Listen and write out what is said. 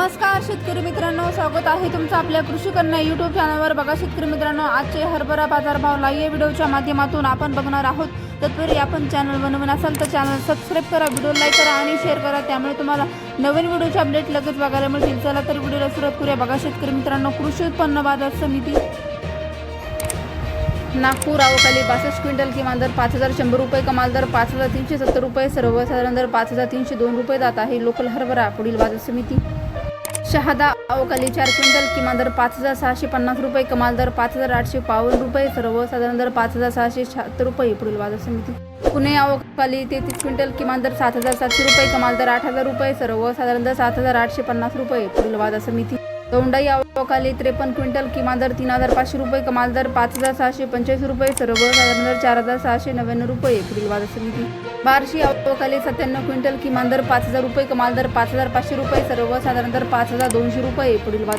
नमस्कार शेतकरी मित्रांनो. स्वागत आहे तुमचं आपल्या कृषी कन्या युट्यूब चॅनलवर बघा शेतकरी मित्रांनो आजचे हरभरा बाजारभाव लाईव्ह व्हिडिओच्या माध्यमातून आपण बघणार आहोत. तत्पूर्वी आपण चॅनल बनवून असाल तर चॅनल सबस्क्राईब करा व्हिडिओ लाईक करा आणि शेअर करा. त्यामुळे तुम्हाला नवीन व्हिडिओचे अपडेट लगेच बघायला मिळतील. चला तर व्हिडिओला सुरुवात करूया. बघा शेतकरी मित्रांनो कृषी उत्पन्न बाजार समिती नागपूर आवकाली बासष्ट क्विंटल किमान दर पाच हजार शंभर रुपये कमाल दर पाच हजार तीनशे सत्तर रुपये सर्वसाधारण दर पाच हजार तीनशे दोन रुपये जात आहे. लोकल हरभरा पुढील बाजार समिती शहादा अवकाली चार क्विंटल किमान दर पाच हजार सहाशे पन्नास रुपये कमाल दर पाच हजार आठशे बावन्न रुपये सर्वसाधारण दर पाच हजार सहाशे शहात्तर रुपये पुढील बाजार समिती. पुणे अवकाली तेहतीस क्विंटल किमान दर सात हजार सातशे रुपये कमाल दर आठ हजार रुपये सर्वसाधारण दर सात हजार आठशे पन्नास रुपये पुढील बाजार समिती. दोंडाई अवकाली त्रेपन्न क्विंटल किमान दर तीन हजार पाचशे रुपये कमाल दर पाच हजार सहाशे पंचवीस रुपये सर्वसाधारण दर चार हजार सहाशे नव्याण्णव रुपये पुढील बाजार समिती. बार्शी अवकाली सत्त्याण्णव क्विंटल किमान दर पाच हजार रुपये कमाल दर पाच हजार पाचशे रुपये सर्वसाधारण दर पाच हजार दोनशे रुपये पुढील बाजार